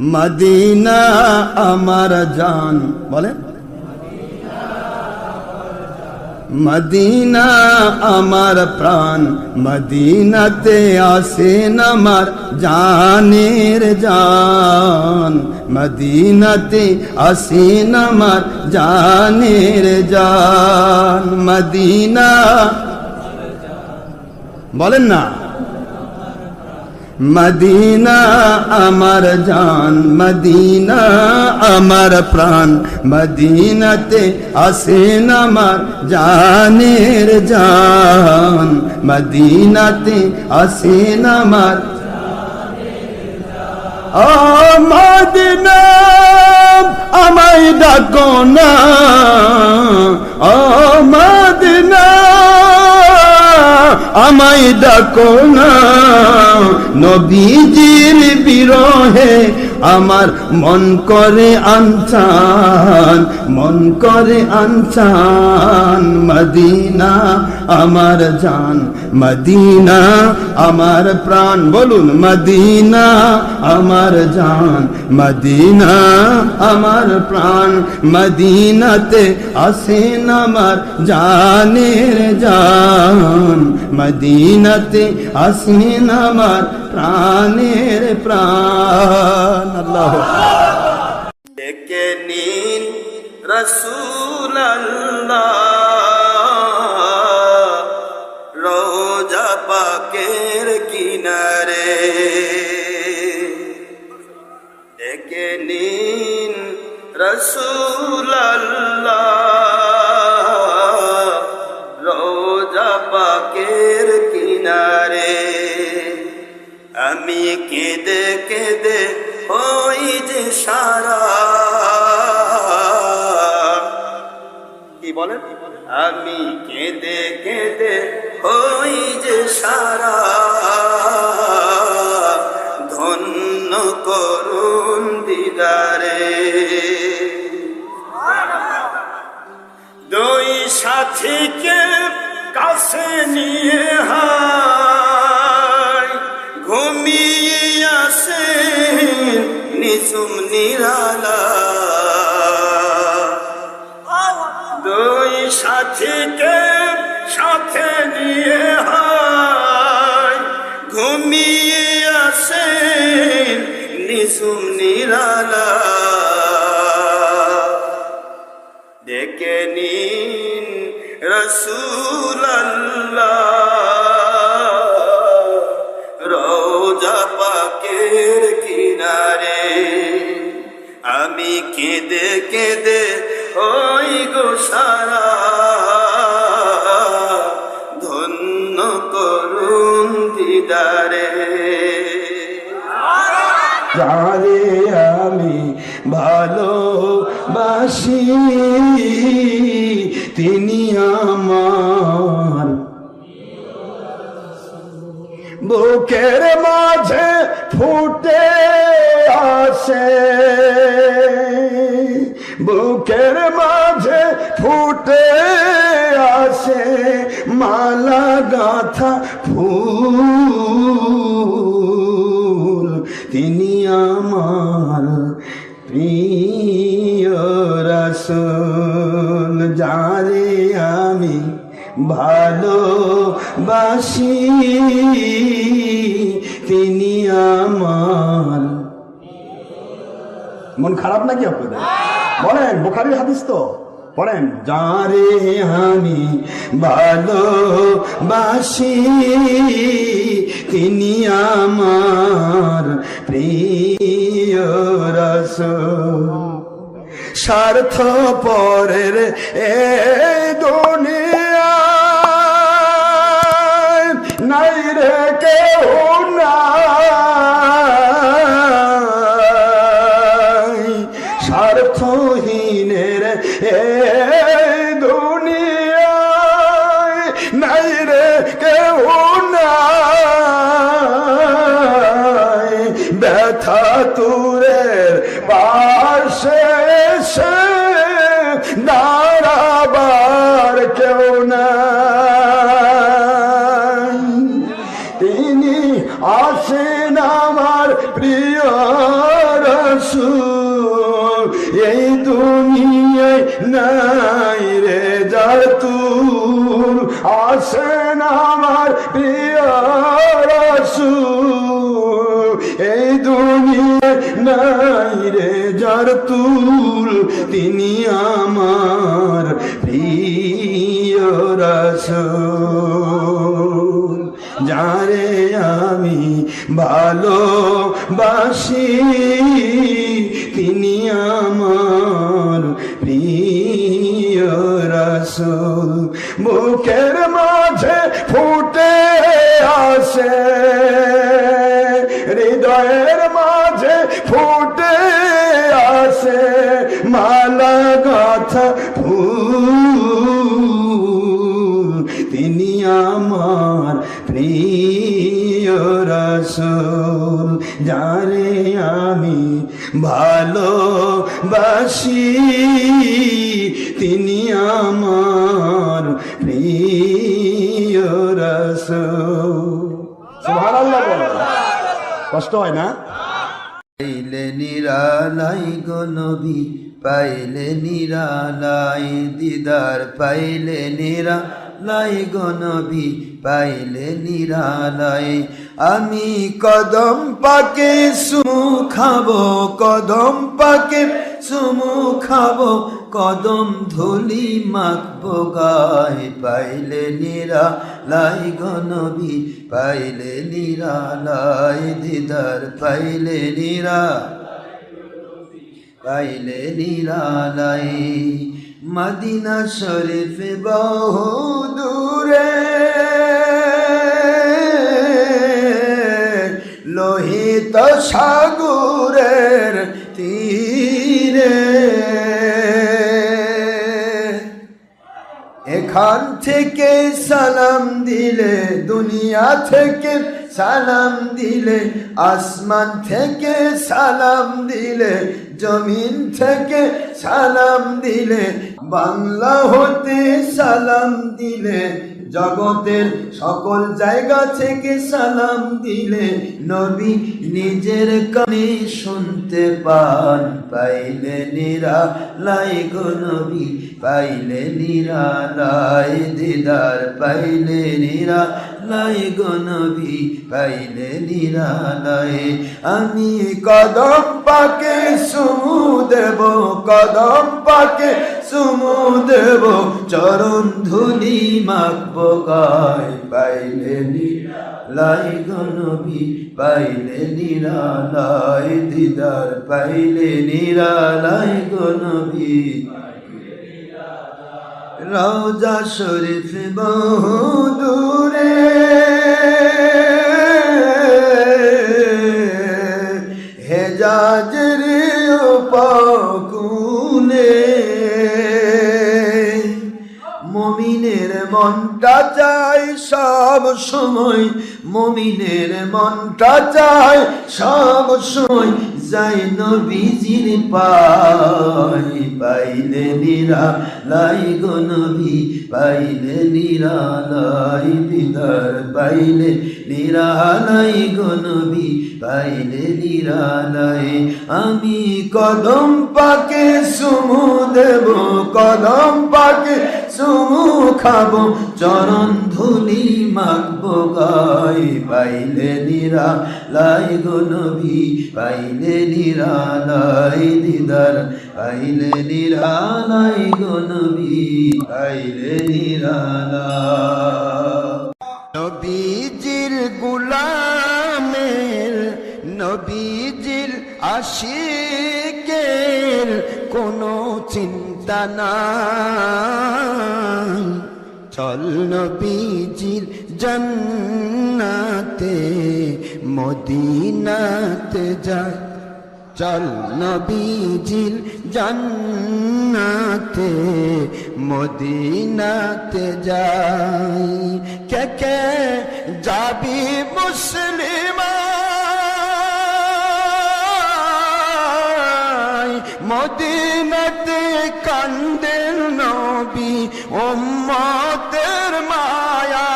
Medina আমার জান, বলেন। মদিনা আমার প্রাণ, মদিনাতে আসেন আমার জানের জান। মদিনাতে আসেন আমার জানের জান। মদিনা, বলেন না। মদিনা আমার জান, মদিনা আমার প্রাণ। মদিনাতে আসেন আমার জানের জান। মদিনাতে আসেন আমার ও মদিনা, আমায় ডাকো না। ও মদিনা আমায় ডাকো না। নবীজির বিরহে আমার মন করে আনচান মন করে আনচান মদিনা আমার জান, মদিনা আমার প্রাণ। বলুন, মদিনা আমার জান, মদিনা আমার প্রাণ। মদিনাতে আসেন আমার জানের জান। মদিনাতে আসেন আমার প্রাণের প্রাণ। আল্লাহ ডেকে নিন রসুল রোজা পাকের কিনারে। ডেকে নিন রসুল রোজা কিনারে। আমি কেঁদে কেঁদে ওই যে সারা। কি বলেন? আমি কেঁদে কেঁদে ওই যে সারা ধন্য করুন দিদারে। দুই সাথীকে কাছে নিয়ে হায় নিসুম নিরালা। সাথীকে নিসুম নিরালা। ডেকে নিন রসুল রোজা পাকের কিনারে আমি কেঁদে কেঁদে ওই গো সারা ভালোবাসি, তিনি আমার। মন খারাপ নাকি আপনাদের? বলেন বোখারি হাদিস তো। পড়েন যারে আমি ভালোবাসি, তিনি আমার প্রিয় রসুল। স্বার্থ পরের এ দুনিয়া নাই রে কেউ নাই। আসেন আমার প্রিয় রসুল, এই দুনিয়ায় নাই রে যার তুল, তিনি আমার প্রিয় যারে আমি ভালোবাসি, তিনি আমার প্রিয় রসুল বুকের মাঝে ফুটে আসে। হৃদয়ের মাঝে ফুটে আসে মালা গাথা ফুল। তিনি আমার প্রিয় রসুল, যারে আমি ভালোবাসি, তিনি আমার প্রিয়। কষ্ট হয় না পাইলে নিরালাই গো নবী, পাইলে নিরালাই দিদার, পাইলে নিরালাই গো নবী, পাইলে নিরালাই আমি কদম পাকে সুমু খাব, কদম পাকে সুমু খাব, কদম ধুলি মাখবো, গায়ে পাইলে নিরা লাই গনবি পাইলে নিরা লাই দিদার, পাইলে নিরা পাইলে নিরালাই মদিনা শরীফ বহু দূরে লোহিত সাগরের তীরে। এখান থেকে সালাম দিলে, দুনিয়া থেকে সালাম দিলে, আসমান থেকে সালাম দিলে, জমিন থেকে সালাম দিলে, বাংলা হতে সালাম দিলে জগতের সকল জায়গা থেকে সালাম দিলে নবী নিজের কানে শুনতে পান। পাইলে নিরা লাই গো নবী, পাইলে নিরা লাই দিদার, পাইলে নিরা লাই গো নবী, পাইলে নিরা লাই আমি কদম পাকে সুমু দেব, কদম পাকে সুমু দেব চরণ ধুলি মাখবো গায়। পাইলে লাই গো নবী পাইলে নিরা লাই দিদার। পাইলে নিরা লাই গো নবী রওজা শরীফ বহু দূরে। মনটা চাই সব সময় মমিনের মনটা চাই সব সময় যাই নবীজির পাই, পাইলে নিরা লাই গো নবী, পাইলে নিরা লাই দিদার, পাইলে নিরা লাই গো নবী, পাইলে নিরা লাই আমি কদম পাকে সুমু দেব, কদম পাকে সুমু খাব, চরণ ধুলি মাখবো গাই, পাইলে নিরা লাই গো নবী, পাইলে নিরা লাই দিদার, পাইলে নিরা লাই গো নবী, পাইলে নিরা নবীজির গুলামের, নবীজির আশিকের কোনো চিন্তা নাই। চল নবীজির জন্নাতে মদিনাতে যায় চল নবীজির জান্নাতে মদিনাতে যাই। কে কে যাবি মুসলিমা মদিনাতে কান্দেন নবী উম্মতের মায়া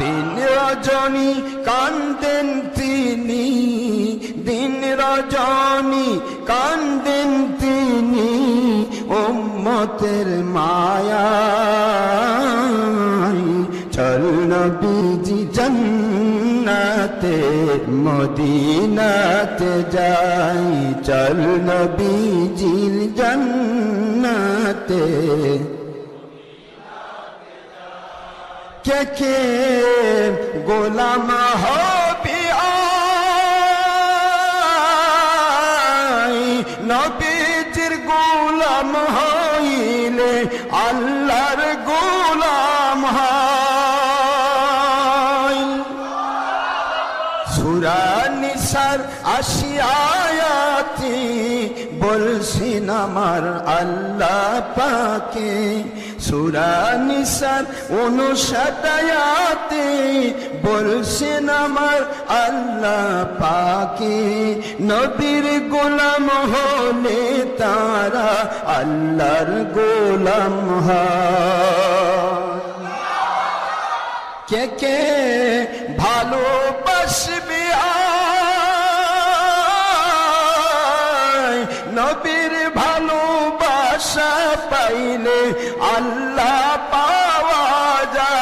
দিন রজনী কান্দেন তিনি, দিন রজনী কান্দেন তিনি উম্মতের মায়া চল নবীজি জন্নাতে মদিনাতে যাই। চল নবীজির জন্নাতে। কে কে গোলাম হবি আমার আল্লাহ পাকে সুরা নিসার অনুসাটায়াতে বলছেন আমার আল্লাহ পাকে, নবীর গোলাম হলে তারা আল্লাহর গোলাম কে কে ভালোবাসবে পাইলে আল্লাহ পাওয়া যায়।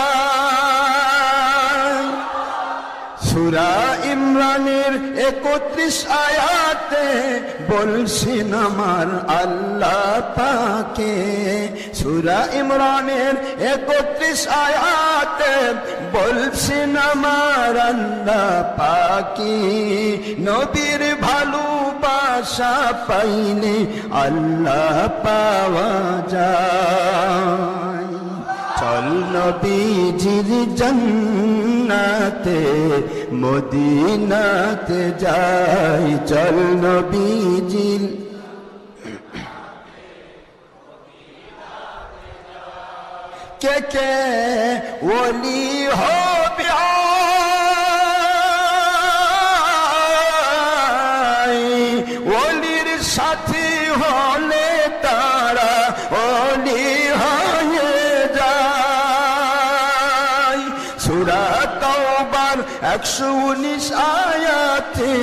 সুরা ইমরানের একত্রিশ আয়াতে বলছেন আমার আল্লাহ পাকে সুরা ইমরানের একত্রিশ আয়াতে বলছেন আমার আল্লাহ পাকে। নবীর ভালোবাসা পাইলে আল্লাহ পাওয়া যায়। চল নবীজির জন্নাতে মদিনাতে যাই। চল নবীজির কে কে? ওলি হবে তওবার একশো উনিশ আয়াতে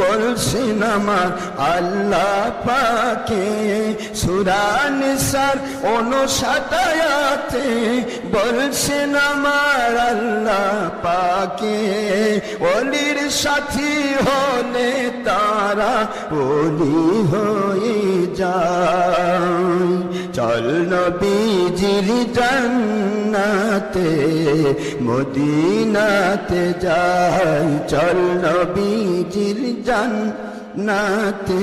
বলছেন আমার আল্লাহ পাকে। সুরা নিসার অনুষাট আয়াতে বলছেন আমার আল্লাহ পাকে। অলির সাথী হলে তারা ওলি হয়ে যায়। চল নবীজির জান্নাতে, মদিনাতে যাই। চল নবীজির জান্নাতে,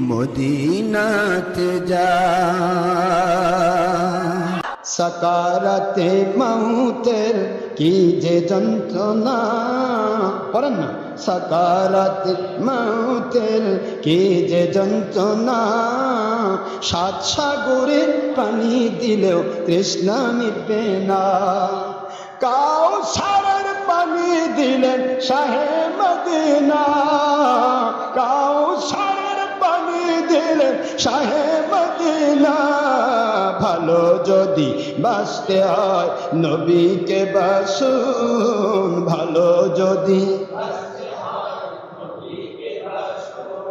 মদিনাতে যাই। সকারাতে মাউতের কি যে যন্ত্রণা? পড়েন না। সকারাতে মাউতের কি যে যন্ত্রণা? সাত সাগরের পানি দিলেও তৃষ্ণা মিটবে না। কাউ সারের পানি দিলেন শাহে মদিনা। কাউ সারের পানি দিলেন শাহে মদিনা। ভালো যদি বাঁচতে হয় নবীকে বাসুন, ভালো যদি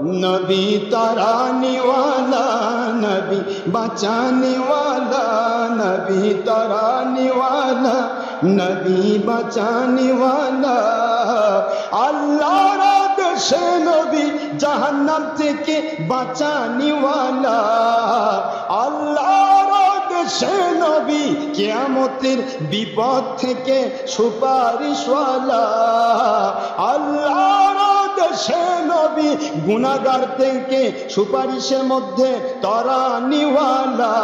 নবী তারানিওয়ালা নবী বাঁচানিওয়ালা নবী তারানিওয়ালা নবী বাঁচানিওয়ালা আল্লাহর দেশে নবী জাহান্নাম থেকে বাঁচানিওয়ালা আল্লাহর দেশে নবী কিয়ামতের বিপদ থেকে সুপারিশওয়ালা আল্লাহর দেশে নবী গুনাগার থেকে সুপারিশের মধ্যে তরা নিওয়ালা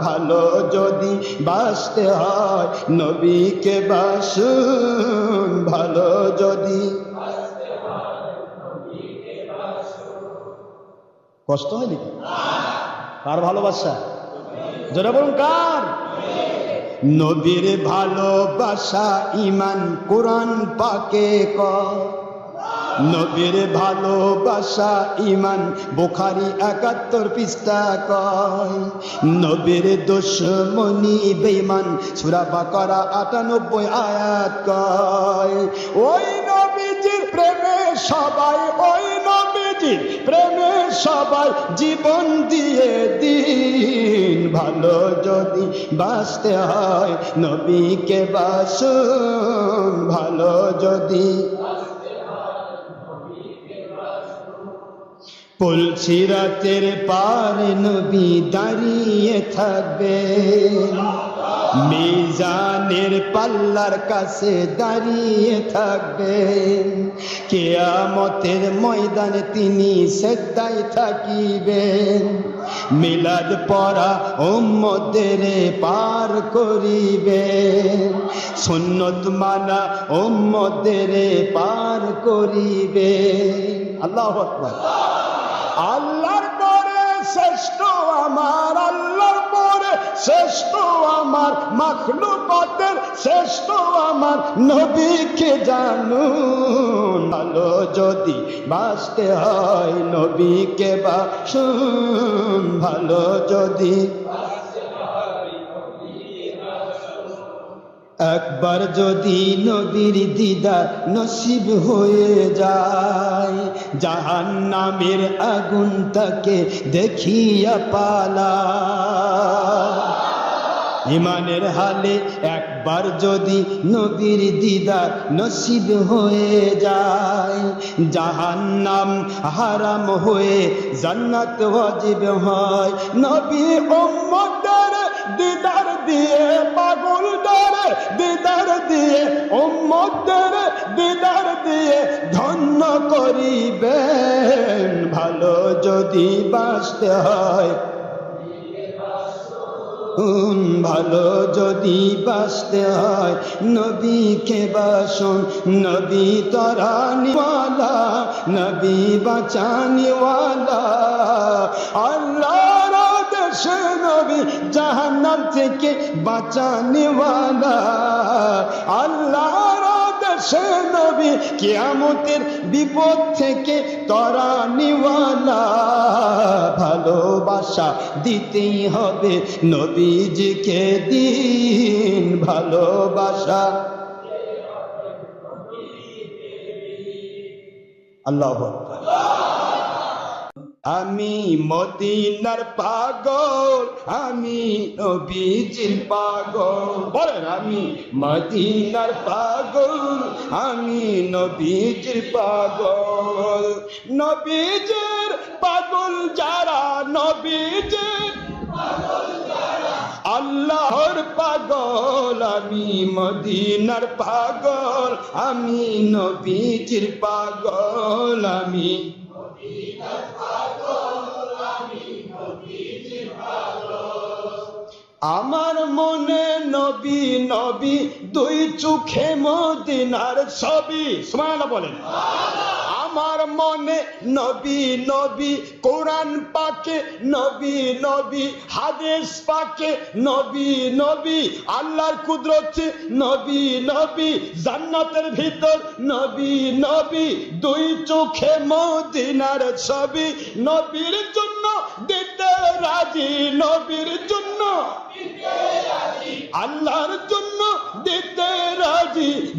ভালো যদি বাঁচতে হয় নবীকে বাসুন। ভালো যদি কষ্ট হয় নাকি কার ভালোবাসা? যারা বলুন, কার? নবীর ভালোবাসা ইমান কোরআন পাকে কর। নবীর ভালোবাসা ইমান, বুখারি একাত্তর পৃষ্ঠা কয়, নবীর দুশ্মনী বেইমান সুরা বাকারা আটানব্বই আয়াত কয়, ওই নবীজির প্রেমে সবাই, ওই নবীজির প্রেমে সবাই জীবন দিয়ে দিন। ভালো যদি বাঁচতে হয় নবীকে বাসুন, ভালো যদি পুলছি রাতের পার নবী দাঁড়িয়ে থাকবে মিজানের পাল্লার কাছে দাঁড়িয়ে থাকবে কেয়ামতের ময়দানে তিনি সেদ্দায় থাকিবেন মিলাদ পড়া ওম্মদের পার করিবেন সুন্নত মানা ওম্মদের পার করিবে আল্লাহ আকবার আল্লাহর পরে শ্রেষ্ঠ আমার, আল্লাহর পরে শ্রেষ্ঠ আমার, মাখলুকাতের শ্রেষ্ঠ আমার নবীকে জানু ভালো যদি বাঁচতে হয় নবীকে বাসুন। ভালো যদি একবার যদি নবীর দিদার নসিব হয়ে যায় জাহান নামের আগুন তাকে দেখিয়া পালা। ইমানের হালে একবার যদি নবীর দিদার নসিব হয়ে যায়, জাহান্নাম হারাম হয়ে জান্নাত ওয়াজিব হয়। নবী উম্মতের দিদার দিয়ে ডরে দিদার দিয়ে, উম্মতের দিদার দিয়ে ধন্য করিবেন। ভালো যদি বাঁচতে হয় ভালো যদি বাঁচতে হয়, নবীকে বাসন, নবী তরানিওয়ালা, নবী বাঁচানিওয়ালা। আল্লাহর দেশে নবী জাহান্নাম থেকে বাঁচানিওয়ালা আল্লাহর দেশে নবী কিয়ামতের বিপদ থেকে তরানিওয়ালা ভালোবাসা দিতেই হবে নবীজিকে দিন। ভালোবাসা। আল্লাহ আমি মদিনার পাগল, আমি নবীজির পাগল। বলেন, আমি মদিনার পাগল, আমি নবীজির পাগল। নবীজির পাগল যারা, নবীজির আল্লাহর পাগল, আমি মদিনার পাগল, আমি নবীজির পাগল, আমি আমার মনে নবী নবী দুই চোখে মদিনার ছবি। সুমানা বলেন। আমার মনে নবী নবী, কোরআন পাকে, নবী নবী, হাদিস পাকে, নবী নবী, আল্লাহর কুদরত নবী নবী, জান্নাতের ভিতর নবী নবী, দুই চোখে মদিনার ছবি, নবীর জন্য দিতে রাজি, নবীর জন্য আল্লাহর জন্য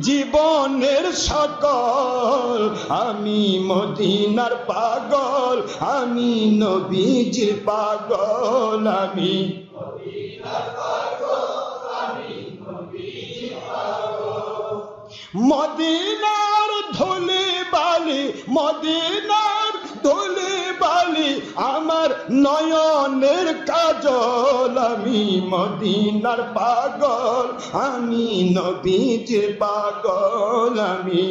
জীবনের সকল, আমি মদিনার পাগল, আমি নবীজির পাগল, আমি মদিনার ধুলি বালি মদিনার ধুলি বালি আমার নয়নের কাজল আমি মদিনার পাগল আমি নবীজির পাগল আমি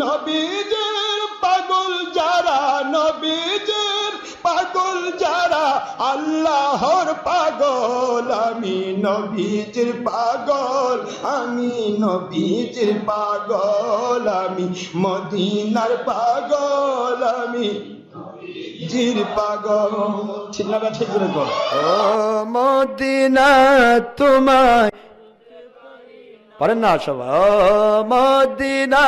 নবীজের পাগল যারা নবীজির পাগল যারা আল্লাহর পাগল আমি নবীজির পাগল আমি নবীজির পাগল আমি মদিনার পাগল আমি জির পাগল। ঠিক না ঠিক করে কর ও মদিনা তোমায় পারেন না সবাই। ও মদিনা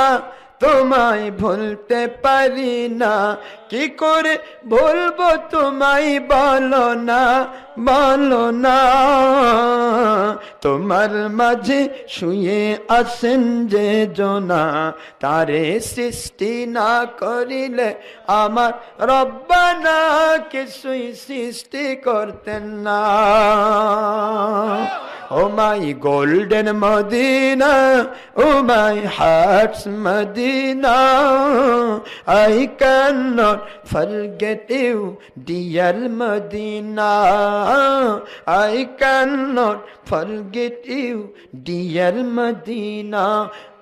তোমায় ভুলতে পারি না। কি করে ভুলবো তোমায় বলো না বলো না। তোমার মাঝে শুয়ে আসেন যে জনা, তারে সৃষ্টি না করিলে আমার রব্বানা কিছুই সৃষ্টি করতেন না। O my golden Madina, O my hearts Madina I I cannot forget you dear Medina. I cannot forget you dear Madina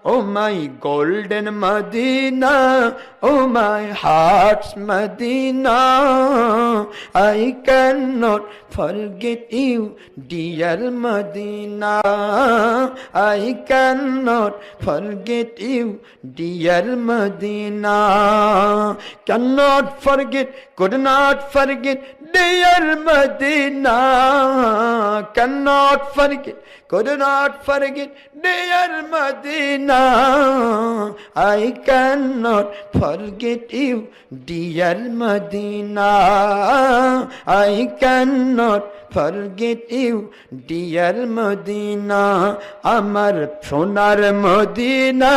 Oh my golden Medina, oh my heart's Medina, I cannot forget you, dear Medina. I cannot forget you, dear Medina. Cannot forget, could not forget, dear Medina. Cannot forget, could not forget, dear Medina. I cannot forget you, dear Medina. I cannot forget you, dear Medina. আমার সোনার Medina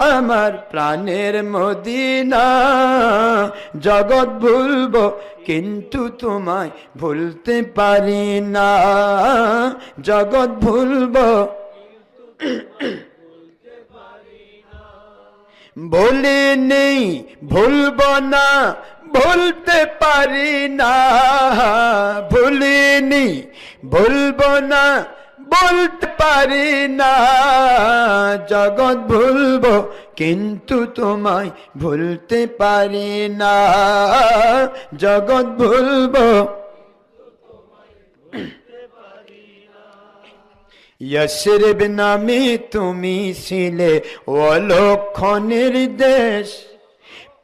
আমার প্রাণের Medina, জগৎ ভুলবো কিন্তু তোমায় ভুলতে পারি না। জগৎ ভুলবো বলে নেই, ভুলব না, ভুলতে পারি না। ভুলিনি ভুলব না বলতে পারি না। জগৎ ভুলব, কিন্তু তোমায় ভুলতে পারি না। জগৎ ভুলব ইয়সরিব নামে তুমি ছিলে অলক্ষণের দেশ।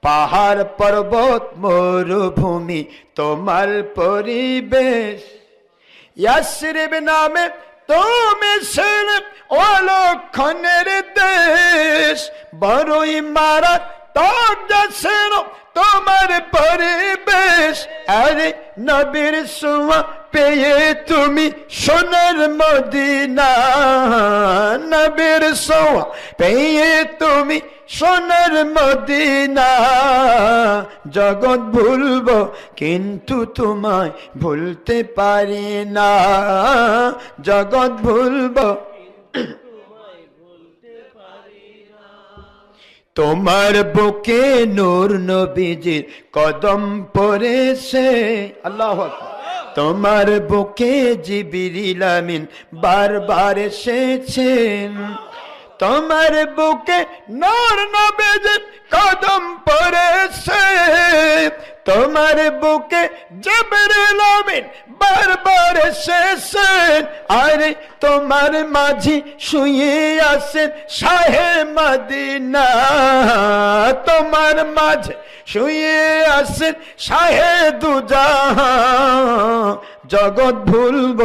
পাহাড় পর্বত, মরুভূমি, তোমার পরিবেশ। নামে তুমি ছিলে অলক্ষণের দেশ বড়ই মারা তখন তোমার পরিবেশ আরে নবীর সুয়া পেয়ে তুমি সোনার মদিনা নবীর সোয়া পেয়ে তুমি সোনার মদিনা, জগৎ ভুলব, কিন্তু তোমায় ভুলতে পারি না। জগৎ ভুলব, তোমার বুকে নূর নবীজির কদম পড়েছে। আল্লাহ তোমার বুকে জিবিরিল আমিন বারবার এসেছেন তোমার বুকে নূর নবীজির কদম পড়েছে। তোমার বুকে জিবিরিল আমিন বারবার এসেছেন আরে তোমার মাঝি শুয়ে আসেন শাহে মদিনা। তোমার মাঝে শুয়ে আসেন শাহে দুজাহা। জগৎ ভুলব,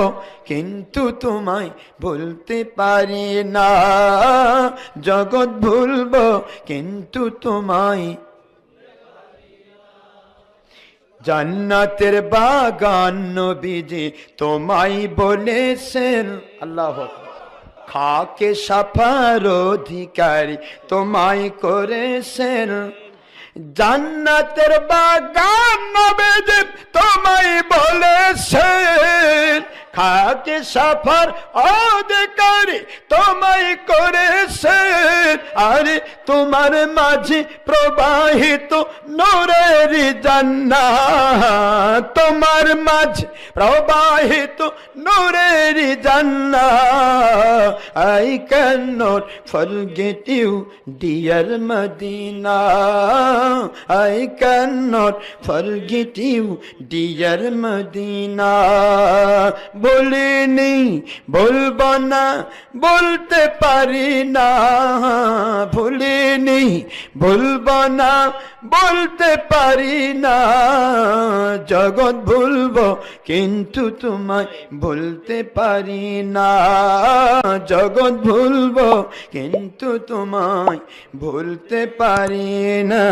কিন্তু তোমায় ভুলতে পারি না। জগৎ ভুলব, কিন্তু তোমায় জান্নাতের বাগান নবীজি তোমায় বলেছেন। আল্লাহ খাকে সাফার অধিকারী তোমায় করেছেন। জান্নাতের বাগান নবীজি তোমায় বলেছেন। খাকে সাফার অধিকারী তোমায় করেছেন। আরে তোমার মাঝে প্রবাহিত নোরের জান্না তোমার মাঝে প্রবাহিত নোরের জান্না I cannot forget you dear Madina. I cannot forget you dear Madina. বলিনি, বলব না, বলতে পারি না। ভুলিনি ভুলব না, বলতে পারি না। জগৎ ভুলব, কিন্তু তোমায় ভুলতে পারি না। জগৎ ভুলব, কিন্তু তোমায় ভুলতে পারি না।